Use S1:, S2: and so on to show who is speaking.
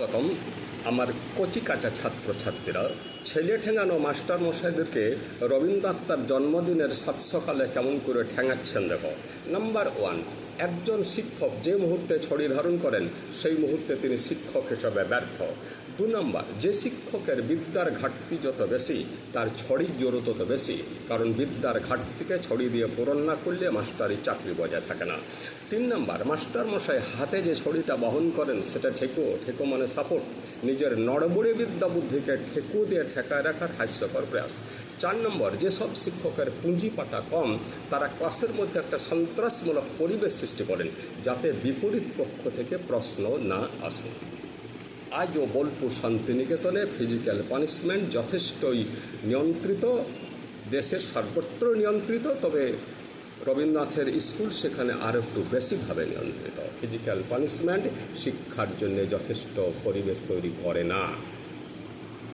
S1: প্রথম আমার কচি কাঁচা ছাত্রছাত্রীরা, ছেলে ঠেঙানো মাস্টার মশাইদেরকে রবীন্দ্রনাথ জন্মদিনের সাত সকালে কেমন করে ঠেঙাচ্ছেন দেখো। নাম্বার ওয়ান একজন শিক্ষক যে মুহূর্তে ছড়ি ধারণ করেন, সেই মুহূর্তে তিনি শিক্ষক হিসাবে ব্যর্থ। দু নম্বর, যে শিক্ষকের বিদ্যার ঘাটতি যত বেশি, তার ছড়ির জোরও তত বেশি, কারণ বিদ্যার ঘাটতিকে ছড়ি দিয়ে পূরণ না করলে মাস্টারি চাকরি বজায় থাকে না। তিন নম্বর মাস্টার মশাই হাতে যে ছড়িটা বহন করেন, সেটা ঠেকো ঠেকো মানে সাপোর্ট, নিজের নড়বড়ে বিদ্যা বুদ্ধিকে ঠেকু দিয়ে ঠেকায় রাখার হাস্যকর প্রয়াস। চার নম্বর যেসব শিক্ষকের পুঁজি পাটা কম, তারা ক্লাসের মধ্যে একটা সন্ত্রাসমূলক পরিবেশ সৃষ্টি করেন, যাতে বিপরীত পক্ষ থেকে প্রশ্ন না আসে। আজও বোলপুর শান্তিনিকেতনে ফিজিক্যাল পানিশমেন্ট যথেষ্টই নিয়ন্ত্রিত, দেশের সর্বত্র নিয়ন্ত্রিত, তবে রবীন্দ্রনাথের স্কুল সেখানে আরও একটু বেশিভাবে নিয়ন্ত্রিত। ফিজিক্যাল পানিশমেন্ট শিক্ষার জন্য যথেষ্ট পরিবেশ তৈরি করে না।